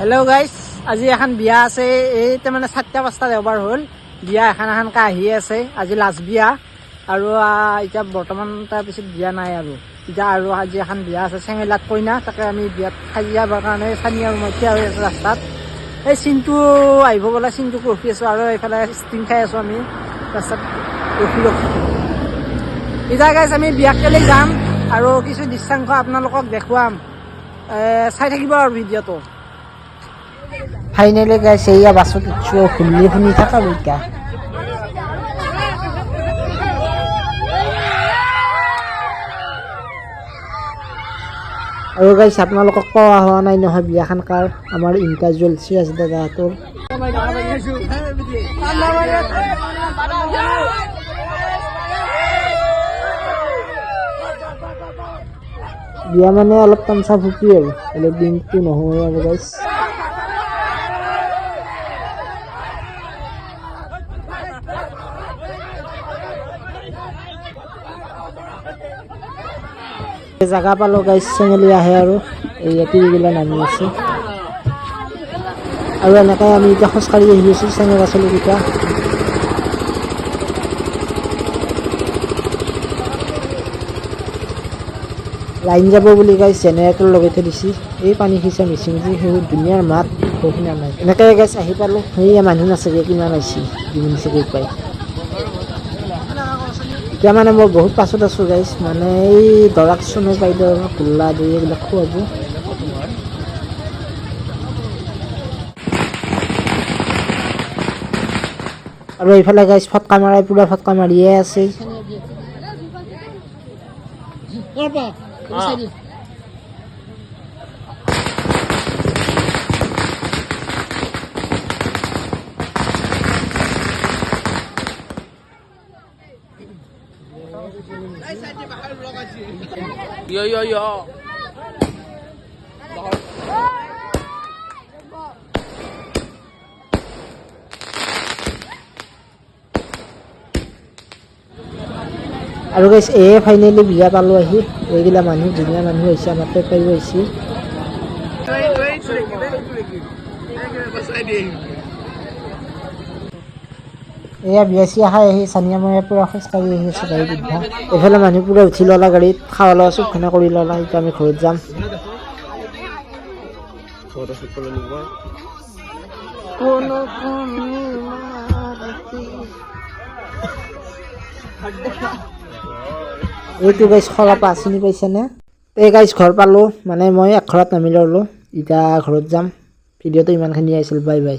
Hello' guys আজি এখন বিয়া আছে। এই তাৰমানে চাৰিটা পাঁচটা দেওবাৰ হ'ল। বিয়া এখন এখনকৈ আহি আছে। আজি লাষ্ট বিয়া। আৰু এতিয়া বৰ্তমান তাৰপিছত বিয়া নাই আৰু। এতিয়া আৰু আজি এখন বিয়া আছে চেঙেলাত কইনা। তাকে আমি বিয়াত খাই যাবৰ কাৰণে চানি আৰু মই থিয় হৈ আছোঁ ৰাস্তাত। এই চিনটো আহিব বোলে। চিনটোক ৰখি আছোঁ আৰু এইফালে ষ্টিং খাই আছোঁ আমি। ৰাস্তাত ৰখি ৰখি। এতিয়া গাইজ আমি বিয়াক কেলৈ যাম? আৰু কিছু দৃশ্যাংশ আপোনালোকক দেখুৱাম। চাই থাকিব আৰু ভিডিঅ'টো। ফাইনেলি গাইছে এয়া বাছত উঠছো শুনি শুনি থাকা বইতা আৰু গাইছ, আপোনালোকক কোৱা হোৱা নাই নহয় বিয়াখন কাৰ আমাৰ ইণ্টাৰজুৱেল চিৰাজ দাদাহঁতৰ বিয়া মানে অলপ তামচা ফুকি আৰু বেলেগ দিনটো নহয় আৰু, গাইছ। জাগা পালো গাইছ চেঙেলি আহে আৰু। এই তিৰিগিলা নামি আছে। আৰু এনেকৈ আমি এতিয়া খোজকাঢ়ি আহি আছোঁ চেঙেৰা চলিকেইটা লাইন যাব বুলি গাইছ জেনেৰেটৰ লগাই থৈ দিছে। এই পানী সিঁচা মেচিন যে সেইবোৰ ধুনীয়াৰ মাত কিনা নাই। এনেকৈ গাইছ আহি পালোঁ। সেয়া মানুহ নাচাগে কিমান আহিছে যিমান চাগে পাই। এতিয়া মানে মই বহুত পাছত আছোঁ গাইছ মানে এই দৰাক চুনু বাইদেউ গোল্লা দি এইবিলাক খুৱাব। আৰু এইফালে গাইছ ফটকা মাৰাই পূৰা ফটকা মাৰিয়ে আছে। Yo yo yo. আৰু গাইছ এয়ে ফাইনেলি বিয়া পালোঁ আহি এইগিলা মানুহ ধুনীয়া মানুহ আহিছে আমাৰ তাত পাৰিব আহিছে এয়া বিয়া চিয়া খাই আহি চানিয়া মৰিয়া পূৰা খোজকাঢ়ি আহি আছে গাড়ী পিন্ধা এইফালে মানুহ পূৰা উঠি ল'লা গাড়ীত খাৱা লোৱা চবখানে কৰি ল'লা এতিয়া আমি ঘৰত যাম। এইটো গাইছ খলাপা চিনি পাইছেনে এই গাইছ ঘৰ পালোঁ মানে মই এক ঘৰত নামি ল'লোঁ এতিয়া ঘৰত যাম। ভিডিঅ'টো ইমানখিনি আহিছিল বাই বাই